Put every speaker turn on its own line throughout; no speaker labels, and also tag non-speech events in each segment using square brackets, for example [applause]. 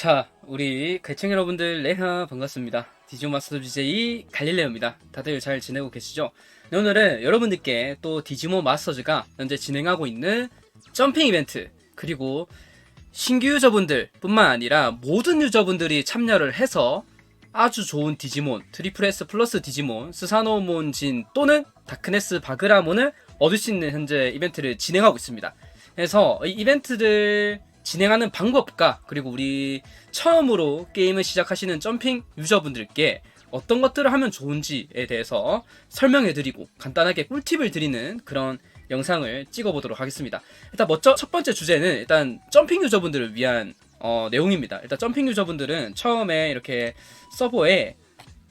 자, 우리 개청 여러분들 레하 반갑습니다. 디지몬 마스터 BJ 갈릴레오입니다. 다들 잘 지내고 계시죠? 네, 오늘은 여러분들께 또 디지몬 마스터즈가 현재 진행하고 있는 점핑 이벤트 그리고 신규 유저분들 뿐만 아니라 모든 유저분들이 참여를 해서 아주 좋은 디지몬, 트리플 S 플러스 디지몬, 스사노몬진 또는 다크네스 바그라몬을 얻을 수 있는 현재 이벤트를 진행하고 있습니다. 그래서 이 이벤트들 진행하는 방법과 그리고 우리 처음으로 게임을 시작하시는 점핑 유저분들께 어떤 것들을 하면 좋은지에 대해서 설명해드리고 간단하게 꿀팁을 드리는 그런 영상을 찍어보도록 하겠습니다. 일단 먼저 첫 번째 주제는 일단 점핑 유저분들을 위한 어, 내용입니다. 일단 점핑 유저분들은 처음에 이렇게 서버에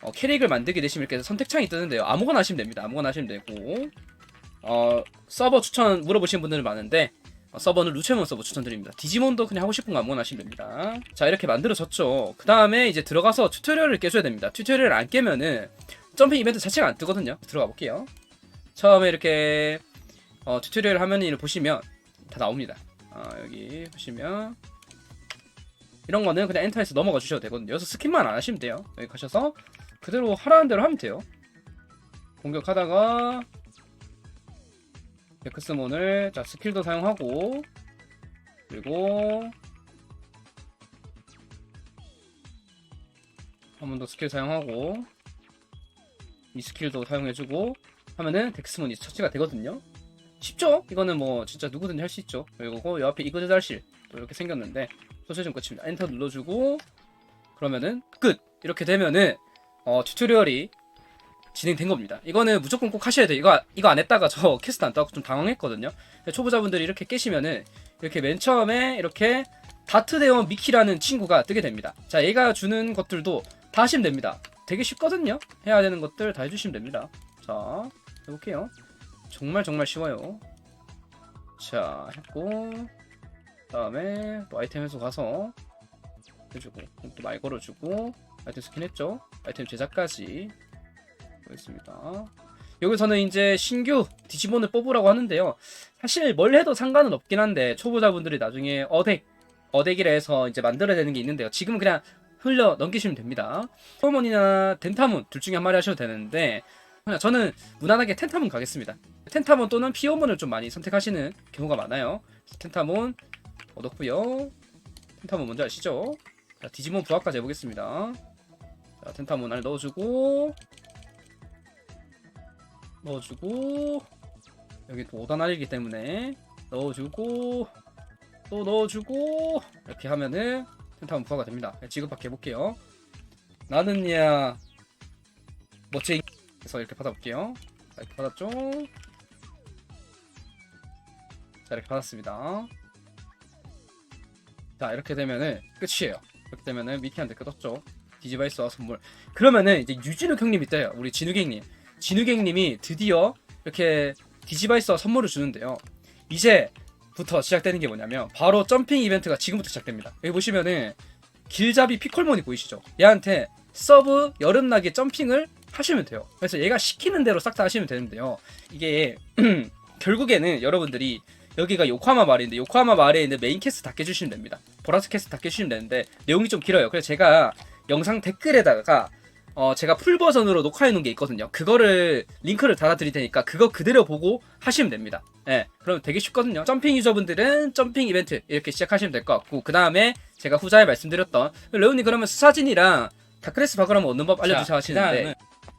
어, 캐릭을 만들게 되시면 이렇게 선택창이 뜨는데요. 아무거나 하시면 됩니다. 아무거나 하시면 되고 어, 서버 추천 물어보시는 분들은 많은데 어, 서버는 루체몬 서버 추천드립니다. 디지몬도 그냥 하고 싶은 거 아무거나 하시면 됩니다. 자 이렇게 만들어졌죠. 그 다음에 이제 들어가서 튜토리얼을 깨줘야 됩니다. 튜토리얼을 안 깨면은 점핑 이벤트 자체가 안 뜨거든요. 들어가 볼게요. 처음에 이렇게 어, 튜토리얼 화면을 보시면 다 나옵니다. 어, 여기 보시면 이런 거는 그냥 엔터에서 넘어가 주셔도 되거든요. 여기서 스킵만 안 하시면 돼요. 여기 가셔서 그대로 하라는 대로 하면 돼요. 공격하다가 데크스몬을 자 스킬도 사용하고 그리고 한 번 더 스킬 사용하고 이 스킬도 사용해주고 하면은 덱스몬이 처치가 되거든요. 쉽죠? 이거는 뭐 진짜 누구든지 할 수 있죠. 그리고 요 앞에 이거드 달실 또 이렇게 생겼는데 소세좀 끝입니다. 엔터 눌러주고 그러면은 끝 이렇게 되면은 어, 튜토리얼이 진행된 겁니다. 이거는 무조건 꼭 하셔야 돼요. 이거 이거 안 했다가 저 [laughs] 캐스트 안 따고 좀 당황했거든요. 초보자분들이 이렇게 깨시면은 이렇게 맨 처음에 이렇게 다트 대원 미키라는 친구가 뜨게 됩니다. 자, 얘가 주는 것들도 다 하시면 됩니다. 되게 쉽거든요. 해야 되는 것들 다 해주시면 됩니다. 자, 해볼게요. 정말 정말 쉬워요. 자, 했고 다음에 또 아이템 회수 가서 해주고 또 말 걸어주고 아이템 스킨 했죠. 아이템 제작까지 있습니다. 여기서는 이제 신규 디지몬을 뽑으라고 하는데요. 사실 뭘 해도 상관은 없긴 한데 초보자분들이 나중에 어덱 어덱이라 해서 이제 만들어야 되는 게 있는데요. 지금은 그냥 흘려 넘기시면 됩니다. 포몬이나 덴타몬 둘 중에 한 마리 하셔도 되는데 그냥 저는 무난하게 텐타몬 가겠습니다. 텐타몬 또는 피오몬을 좀 많이 선택하시는 경우가 많아요. 텐타몬 얻었고요. 텐타몬 먼저 아시죠? 자, 디지몬 부하까지 해보겠습니다. 자, 텐타몬 알 넣어주고 넣어주고 여기 또 5단 알이기 때문에 넣어주고 또 넣어주고 이렇게 하면은 텐타몬 부하가 됩니다. 네, 지급받기 해볼게요. 나는야 멋쟁이 그래서 이렇게 받아볼게요. 자, 이렇게 받았죠? 자 이렇게 받았습니다. 자 이렇게 되면은 끝이에요. 이렇게 되면은 미키한테 끝없죠. 디지바이스와 선물. 그러면은 이제 유진욱 형님이 떠요. 우리 진욱행님. 진욱행님이 드디어 이렇게 디지바이스와 선물을 주는데요. 이제부터 시작되는 게 뭐냐면 바로 점핑 이벤트가 지금부터 시작됩니다. 여기 보시면은 길잡이 피콜몬이 보이시죠? 얘한테 서브 여름나기 점핑을 하시면 돼요. 그래서 얘가 시키는 대로 싹 다 하시면 되는데요. 이게 [clears throat] 결국에는 여러분들이 여기가 요코하마 마을인데 요코하마 마을에 있는 메인 캐스트 다 깨주시면 됩니다. 보라스 캐스트 다 깨주시면 되는데 내용이 좀 길어요. 그래서 제가 영상 댓글에다가 어 제가 풀 버전으로 녹화해 놓은 게 있거든요. 그거를 링크를 달아 드릴 테니까 그거 그대로 보고 하시면 됩니다. 예, 그럼 되게 쉽거든요. 점핑 유저분들은 점핑 이벤트 이렇게 시작하시면 될 것 같고 그 다음에 제가 후자에 말씀드렸던 레오님 그러면 스사진이랑 다크레스 박으라면 얻는 법 알려 주셔 하시는데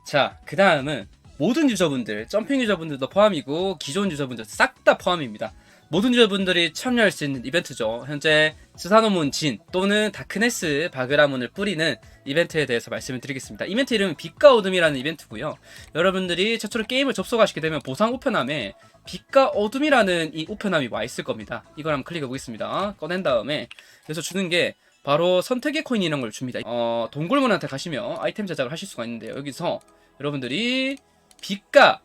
자, 그 다음은 모든 유저분들, 점핑 유저분들도 포함이고 기존 유저분들 싹 다 포함입니다. 모든 유저분들이 참여할 수 있는 이벤트죠. 현재 스사노문 진 또는 다크네스 바그라문을 뿌리는 이벤트에 대해서 말씀을 드리겠습니다. 이벤트 이름은 빛과 어둠이라는 이벤트고요. 여러분들이 최초로 게임을 접속하시게 되면 보상 우편함에 빛과 어둠이라는 이 우편함이 와 있을 겁니다. 이걸 한번 클릭해 보겠습니다. 꺼낸 다음에 그래서 주는 게 바로 선택의 코인 이런 걸 줍니다. 어, 동굴문한테 가시면 아이템 제작을 하실 수가 있는데요. 여기서 여러분들이 빛과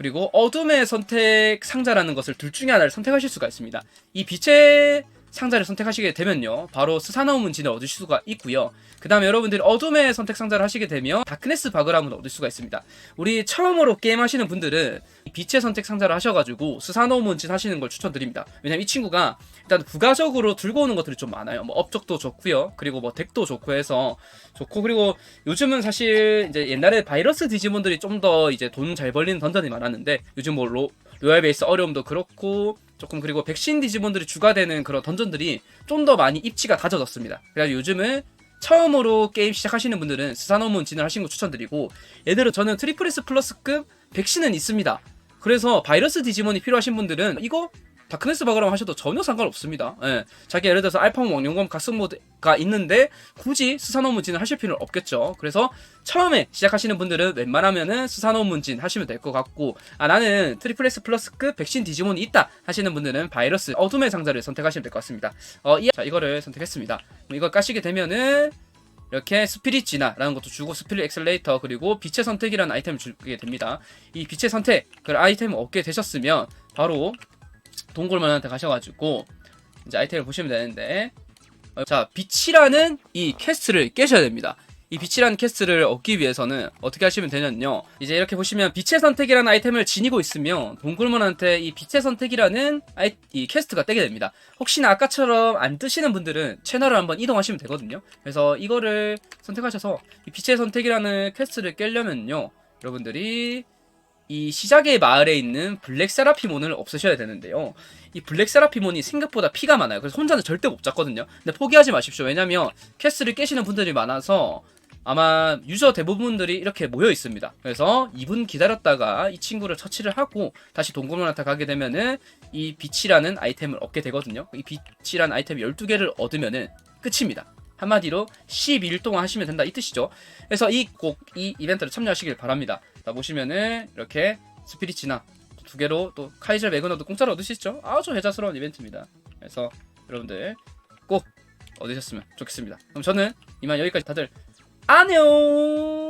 그리고 어둠의 선택 상자라는 것을 둘 중에 하나를 선택하실 수가 있습니다. 이 빛의 상자를 선택하시게 되면요. 바로 스사나우 문 진을 얻을 수가 있고요. 그 다음에 여러분들이 어둠의 선택 상자를 하시게 되면 다크네스 바그람을 얻을 수가 있습니다. 우리 처음으로 게임 하시는 분들은 이 빛의 선택 상자를 하셔가지고 스사노우 문 진 하시는 걸 추천드립니다. 왜냐면 이 친구가 일단 부가적으로 들고 오는 것들이 좀 많아요. 뭐 업적도 좋고요. 그리고 뭐 덱도 좋고 해서 좋고 그리고 요즘은 사실 이제 옛날에 바이러스 디지몬들이 좀 더 이제 돈 잘 벌리는 던전이 많았는데 요즘 뭐 로, 로얄 베이스 어려움도 그렇고 조금 그리고 백신 디지몬들이 주가되는 그런 던전들이 좀 더 많이 입지가 다져졌습니다. 그래서 요즘은 처음으로 게임 시작하시는 분들은 스사노문 진을 하시는 거 추천드리고 들어 저는 트리플스 플러스급 백신은 있습니다. 그래서 바이러스 디지몬이 필요하신 분들은 이거 다크네스 바그람 하셔도 전혀 상관없습니다. 예. 자기 예를 들어서 알파몬 왕룡검 각성 모드가 있는데 굳이 스사노 문진을 하실 필요는 없겠죠. 그래서 처음에 시작하시는 분들은 웬만하면은 스사노 문진 하시면 될 것 같고 아 나는 트리플스 플러스급 백신 디지몬이 있다 하시는 분들은 바이러스 어둠의 상자를 선택하시면 될 것 같습니다. 어, 이, 자 이거를 선택했습니다. 이걸 까시게 되면은 이렇게 스피릿 진화라는 것도 주고 스피릿 엑셀레이터 그리고 빛의 선택이라는 아이템을 주게 됩니다. 이 빛의 선택 그 아이템을 얻게 되셨으면 바로 동굴만한테 가셔가지고 이제 아이템을 보시면 되는데 어, 자 빛이라는 이 퀘스트를 깨셔야 됩니다. 이 빛이라는 퀘스트를 얻기 위해서는 어떻게 하시면 되냐면요. 이제 이렇게 보시면 빛의 선택이라는 아이템을 지니고 있으면 동굴만한테 이 빛의 선택이라는 아이, 이 퀘스트가 떼게 됩니다. 혹시나 아까처럼 안 뜨시는 분들은 채널을 한번 이동하시면 되거든요. 그래서 이거를 선택하셔서 이 빛의 선택이라는 퀘스트를 깨려면요. 여러분들이 이 시작의 마을에 있는 블랙 세라피몬을 없애셔야 되는데요. 이 블랙 세라피몬이 생각보다 피가 많아요. 그래서 혼자는 절대 못 잡거든요. 근데 포기하지 마십시오. 왜냐면 캐스를 깨시는 분들이 많아서 아마 유저 대부분들이 이렇게 모여 있습니다. 그래서 2분 기다렸다가 이 친구를 처치를 하고 다시 동굴문한테 가게 되면은 이 빛이라는 아이템을 얻게 되거든요. 이 빛이라는 아이템 12개를 얻으면은 끝입니다. 한마디로 12일 동안 하시면 된다 이 뜻이죠. 그래서 이꼭이 이벤트를 참여하시길 바랍니다. 자 보시면은 이렇게 스피릿이나 두 개로 또 카이저 매그너도 공짜로 있죠. 아주 혜자스러운 이벤트입니다. 그래서 여러분들 꼭 얻으셨으면 좋겠습니다. 그럼 저는 이만 여기까지 다들 안녕.